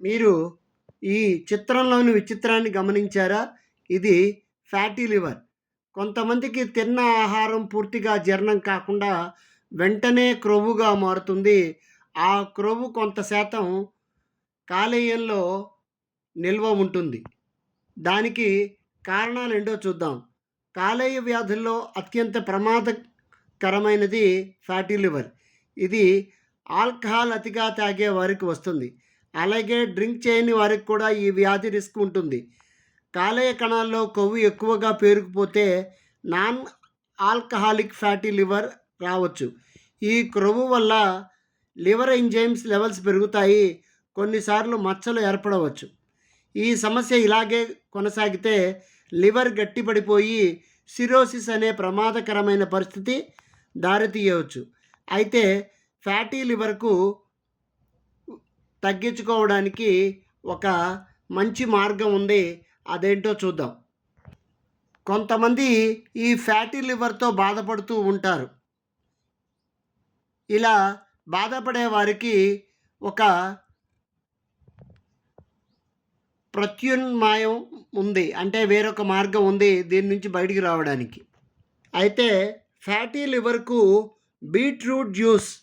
మీరు ఈ చిత్రంలోని విచిత్రాన్ని గమనించారా? ఇది ఫ్యాటీ లివర్. కొంతమందికి తిన్న ఆహారం పూర్తిగా జీర్ణం కాకుండా వెంటనే క్రొవ్వుగా మారుతుంది. ఆ క్రొవ్వు కొంత శాతం కాలేయంలో నిల్వ ఉంటుంది. దానికి కారణాలు ఏంటో చూద్దాం. కాలేయ వ్యాధుల్లో అత్యంత ప్రమాదకరమైనది ఫ్యాటీ లివర్. ఇది ఆల్కహాల్ అతిగా తాగే వారికి వస్తుంది. అలాగే డ్రింక్ చేయని వారికి కూడా ఈ వ్యాధి రిస్క్ ఉంటుంది. కాలేయ కణాల్లో కొవ్వు ఎక్కువగా పేరుకుపోతే నాన్ ఆల్కహాలిక్ ఫ్యాటీ లివర్ రావచ్చు. ఈ క్రొవ్వు వల్ల లివర్ ఎంజైమ్స్ లెవెల్స్ పెరుగుతాయి. కొన్నిసార్లు మచ్చలు ఏర్పడవచ్చు. ఈ సమస్య ఇలాగే కొనసాగితే లివర్ గట్టిపడిపోయి సిరోసిస్ అనే ప్రమాదకరమైన పరిస్థితి దారితీయవచ్చు. అయితే ఫ్యాటీ లివర్కు తగ్గించుకోవడానికి ఒక మంచి మార్గం ఉంది. అదేంటో చూద్దాం. కొంతమంది ఈ ఫ్యాటీ లివర్తో బాధపడుతూ ఉంటారు. ఇలా బాధపడే వారికి ఒక ప్రత్యున్మాయం ఉంది. అంటే వేరొక మార్గం ఉంది దీని నుంచి బయటికి రావడానికి. అయితే ఫ్యాటీ లివర్కు బీట్రూట్ జ్యూస్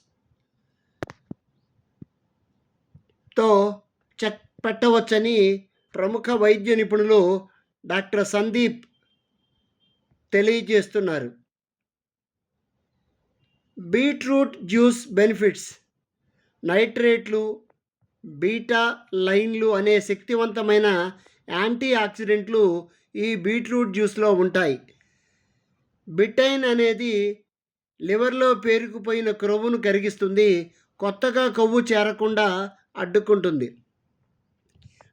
పెట్టవచ్చని ప్రముఖ వైద్య నిపుణులు డాక్టర్ సందీప్ తెలియజేస్తున్నారు. Beetroot juice benefits. నైట్రేట్లు బీటా లైన్లు అనే శక్తివంతమైన యాంటీ ఆక్సిడెంట్లు ఈ బీట్రూట్ జ్యూస్లో ఉంటాయి. బిటైన్ అనేది లివర్లో పేరుకుపోయిన క్రొవ్వును కరిగిస్తుంది కొత్తగా కొవ్వు చేరకుండా అడ్డుకుంటుంది.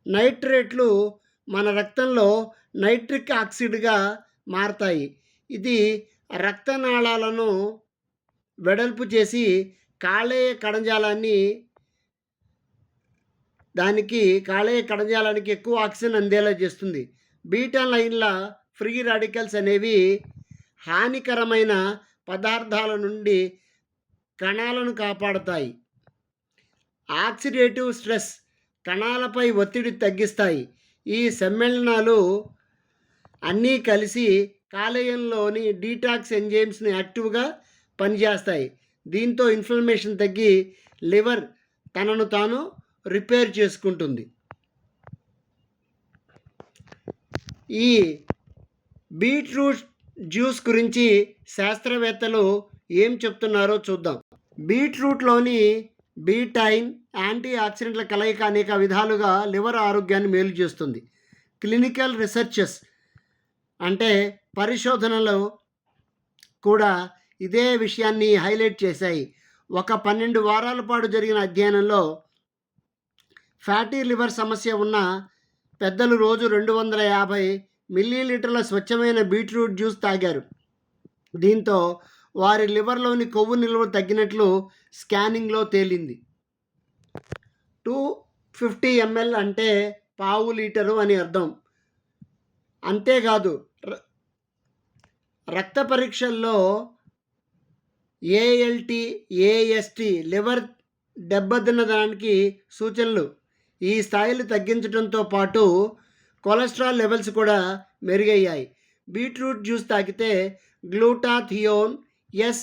నైట్రేట్లు మన రక్తంలో నైట్రిక్ ఆక్సిడ్గా మారతాయి. ఇది రక్తనాళాలను వెడల్పు చేసి కాలేయ కణజాలాన్ని దానికి కాలేయ కణజాలానికి ఎక్కువ ఆక్సిజన్ అందేలా చేస్తుంది. బీటా లైన్ల ఫ్రీ రాడికల్స్ అనేవి హానికరమైన పదార్థాల నుండి కణాలను కాపాడతాయి. ఆక్సిడేటివ్ స్ట్రెస్ కణాలపై ఒత్తిడి తగ్గిస్తాయి. ఈ సమ్మేళనాలు అన్నీ కలిసి కాలేయంలోని డీటాక్స్ ఎంజైమ్స్ని యాక్టివ్గా పనిచేస్తాయి. దీంతో ఇన్ఫ్లమేషన్ తగ్గి లివర్ తనను తాను రిపేర్ చేసుకుంటుంది. ఈ బీట్రూట్ జ్యూస్ గురించి శాస్త్రవేత్తలు ఏం చెప్తున్నారో చూద్దాం. బీట్రూట్లోని బీటైన్ యాంటీ ఆక్సిడెంట్ల కలయిక అనేక విధాలుగా లివర్ ఆరోగ్యాన్ని మేలు చేస్తుంది. క్లినికల్ రీసెర్చెస్ అంటే పరిశోధనలు కూడా ఇదే విషయాన్ని హైలైట్ చేశాయి. ఒక పన్నెండు వారాల పాటు జరిగిన అధ్యయనంలో ఫ్యాటీ లివర్ సమస్య ఉన్న పెద్దలు రోజు రెండు వందల యాభై మిల్లీలీటర్ల స్వచ్ఛమైన బీట్రూట్ జ్యూస్ తాగారు. దీంతో వారి లివర్లోని కొవ్వు నిల్వ తగ్గినట్లు స్కానింగ్లో తేలింది. టూ ఫిఫ్టీ ఎంఎల్ అంటే పావు లీటరు అని అర్థం. అంతేకాదు ర- రక్త పరీక్షల్లో ఏఎల్టి ఏఎస్టి లివర్ దెబ్బతిన్నదానికి సూచనలు. ఈ స్థాయిలు తగ్గించడంతో పాటు కొలెస్ట్రాల్ లెవెల్స్ కూడా మెరుగయ్యాయి. బీట్రూట్ జ్యూస్ తాగితే గ్లూటాథియోన్ ఎస్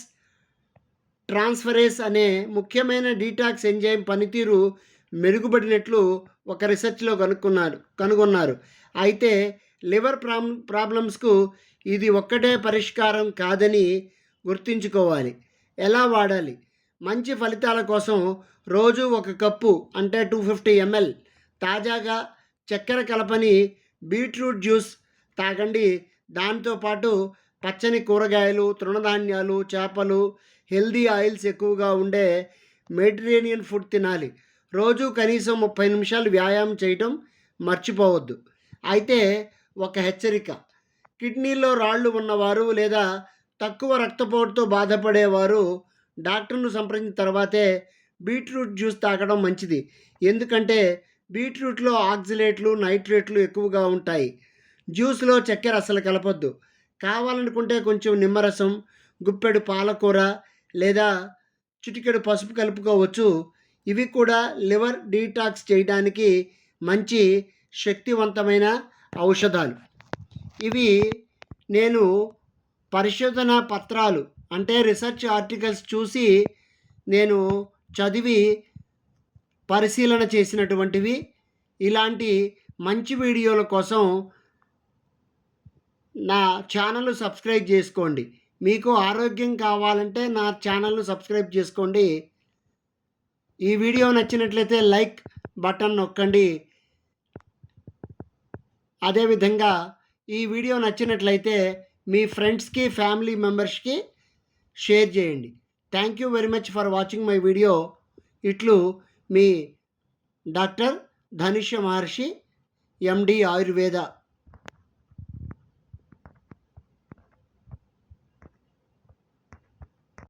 ట్రాన్స్ఫరేస్ అనే ముఖ్యమైన డీటాక్స్ ఎంజైమ్ పనితీరు మెరుగుపడినట్లు ఒక రీసెర్చ్లో కనుక్కున్నారు కనుగొన్నారు. అయితే లివర్ ప్రాబ్ ప్రాబ్లమ్స్కు ఇది ఒక్కటే పరిష్కారం కాదని గుర్తుంచుకోవాలి. ఎలా వాడాలి? మంచి ఫలితాల కోసం రోజు ఒక కప్పు అంటే టూ ఫిఫ్టీ ఎంఎల్ తాజాగా చక్కెర కలపని బీట్రూట్ జ్యూస్ తాగండి. దాంతోపాటు పచ్చని కూరగాయలు తృణధాన్యాలు చేపలు హెల్దీ ఆయిల్స్ ఎక్కువగా ఉండే మెడిటరేనియన్ ఫుడ్ తినాలి. రోజు కనీసం ముప్పై నిమిషాలు వ్యాయామం చేయటం మర్చిపోవద్దు. అయితే ఒక హెచ్చరిక. కిడ్నీలో రాళ్ళు ఉన్నవారు లేదా తక్కువ రక్తపోటుతో బాధపడేవారు డాక్టర్ను సంప్రదించిన తర్వాతే బీట్రూట్ జ్యూస్ తాగడం మంచిది. ఎందుకంటే బీట్రూట్లో ఆక్సిలేట్లు నైట్రేట్లు ఎక్కువగా ఉంటాయి. జ్యూస్లో చక్కెర అసలు కలపొద్దు. కావాలనుకుంటే కొంచెం నిమ్మరసం గుప్పెడు పాలకూర లేదా చిటికెడు పసుపు కలుపుకోవచ్చు. ఇవి కూడా లివర్ డీటాక్స్ చేయడానికి మంచి శక్తివంతమైన ఔషధాలు. ఇవి నేను పరిశోధన పత్రాలు అంటే రీసెర్చ్ ఆర్టికల్స్ చూసి నేను చదివి పరిశీలన చేసినటువంటివి. ఇలాంటి మంచి వీడియోల కోసం నా ఛానల్ సబ్స్క్రైబ్ చేసుకోండి. మీకు ఆరోగ్యం కావాలంటే నా ఛానల్ను సబ్స్క్రైబ్ చేసుకోండి. ఈ వీడియో నచ్చినట్లయితే లైక్ బటన్ నొక్కండి. అదేవిధంగా ఈ వీడియో నచ్చినట్లయితే మీ ఫ్రెండ్స్కి ఫ్యామిలీ మెంబర్స్కి షేర్ చేయండి. Thank you very much for watching my video. ఇట్లు మీ డాక్టర్ ధనుష్య మహర్షి ఎండి ఆయుర్వేద.